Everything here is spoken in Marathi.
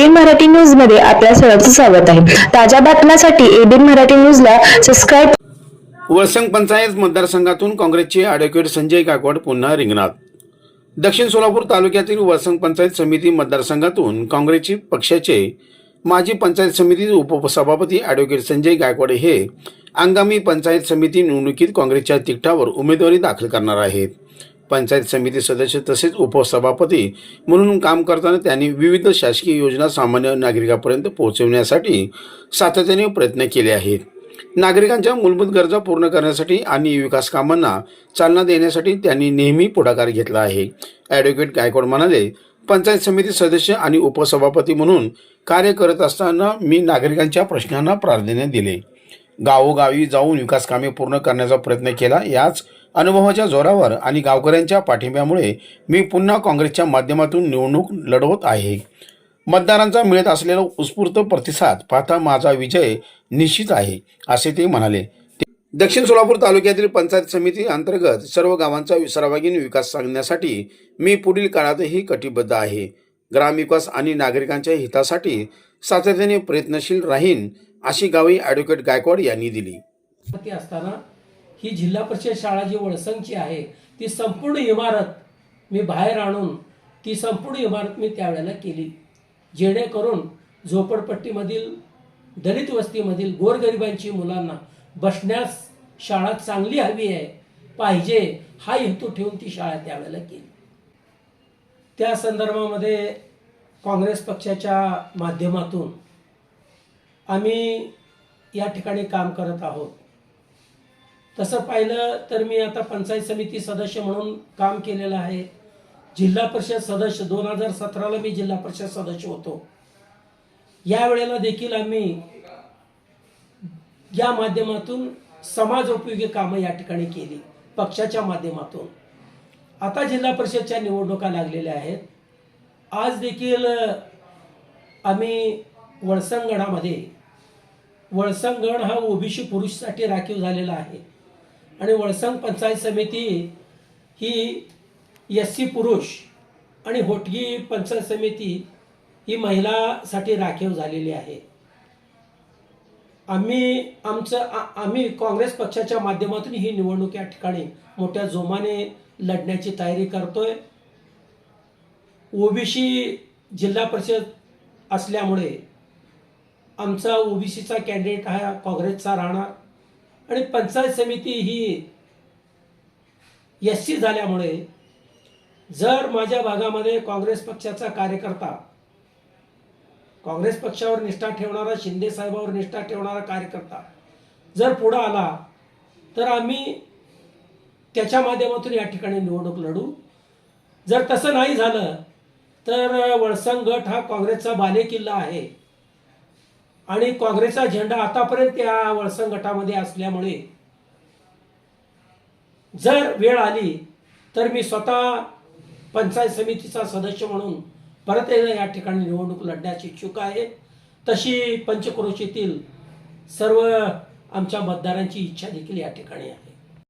एबीएन मराठी न्यूजमध्ये आपल्या सर्वांचं स्वागत आहे. ताज्या बातम्यांसाठी एबीएन मराठी न्यूजला सबस्क्राईब वसंग पंचायत मतदारसंघातून काँग्रेसचे ॲडव्होकेट संजय गायकवाड पुन्हा रिंगणात. दक्षिण सोलापूर तालुक्यातील वसंग पंचायत समिती मतदारसंघातून काँग्रेसचे पक्षाचे माजी पंचायत समिती उपसभापती ॲडव्होकेट संजय गायकवाड हे आगामी पंचायत समिती निवडणुकीत काँग्रेसच्या तिकटावर उमेदवारी दाखल करणार आहेत. पंचायत समिती सदस्य तसेच उपसभापती म्हणून काम करताना त्यांनी विविध शासकीय योजना सामान्य नागरिकांपर्यंत पोहोचवण्यासाठी सातत्याने प्रयत्न केले आहेत. नागरिकांच्या मूलभूत गरजा पूर्ण करण्यासाठी आणि विकास कामांना चालना देण्यासाठी त्यांनी नेहमी पुढाकार घेतला आहे. ॲडव्होकेट गायकवाड म्हणाले पंचायत समिती सदस्य आणि उपसभापती म्हणून कार्य करत असताना मी नागरिकांच्या प्रश्नांना प्राधान्य दिले. गावोगावी जाऊन विकास कामे पूर्ण करण्याचा प्रयत्न केला याच अनुभवाच्या जोरावर आणि गावकऱ्यांच्या पाठिंब्यामुळे मी पुन्हा काँग्रेसच्या माध्यमातून निवडणूक लढवत आहे. मतदारांचा मिळत असलेला उत्स्फूर्त प्रतिसाद पाहता माझा विजय निश्चित आहे असे ते म्हणाले. दक्षिण सोलापूर तालुक्यातील पंचायत समिती अंतर्गत सर्व गावांचा सर्वांगीण विकास सांगण्यासाठी मी पुढील काळातही कटिबद्ध आहे. ग्रामविकास आणि नागरिकांच्या हितासाठी सातत्याने प्रयत्नशील राहीन अशी गावी ॲडव्होकेट गायकवाड यांनी दिली. असताना ही जिल्हा परिषद शाळा जी वळसंगची आहे ती संपूर्ण इमारत मी बाहेर आणून ती संपूर्ण इमारत मी त्यावेळेला केली. जेणेकरून झोपडपट्टीमधील दलित वस्तीमधील गोरगरिबांची मुलांना बसण्यास शाळा चांगली हवी आहे पाहिजे हा हेतू ठेवून ती शाळा त्यावेळेला केली. त्या संदर्भामध्ये काँग्रेस पक्षाच्या माध्यमातून आम्ही या ठिकाणी काम करत आहोत. तसं पाहिलं तर मी आता पंचायत समिती सदस्य म्हणून काम केलेलं आहे. जिल्हा परिषद सदस्य दोन हजार सतराला मी जिल्हा परिषद सदस्य होतो. या वेळेला देखील आम्ही या माध्यमातून समाज उपयोगी कामं या ठिकाणी केली पक्षाच्या माध्यमातून. आता जिल्हा परिषदच्या निवडणुका लागलेल्या आहेत. आज देखील आम्ही वळसंगणामध्ये वळसंगण हा ओबीसी पुरुषसाठी राखीव झालेला आहे. आणि वळसंग पंचायत समिती ही एस सी पुरुष आणि होटगी पंचायत समिती ही महिलासाठी राखीव झालेली आहे. आम्ही आमचं आम्ही काँग्रेस पक्षाच्या माध्यमातून ही निवडणूक या ठिकाणी मोठ्या जोमाने लढण्याची तयारी करतोय. ओबीसी जिल्हा परिषद असल्यामुळे आमचा ओबीसीचा कॅन्डिडेट हा काँग्रेसचा राहणार. आणि पंचायत समिती ही एस सी झाल्यामुळे जर माझ्या भागामध्ये काँग्रेस पक्षाचा कार्यकर्ता काँग्रेस पक्षावर निष्ठा ठेवणारा शिंदे साहेबावर निष्ठा ठेवणारा कार्यकर्ता जर पुढं आला तर आम्ही त्याच्या माध्यमातून या ठिकाणी निवडणूक लढू. जर तसं नाही झालं तर वळसंग गट हा काँग्रेसचा बालेकिल्ला आहे. आणि काँग्रेसचा झेंडा आतापर्यंत या वळसंग गटामध्ये असल्यामुळे जर वेळ आली तर मी स्वतः पंचायत समितीचा सदस्य म्हणून परत एकदा या ठिकाणी निवडणूक लढण्याची इच्छुक आहे. तशी पंचक्रोशीतील सर्व आमच्या मतदारांची इच्छा देखील या ठिकाणी आहे.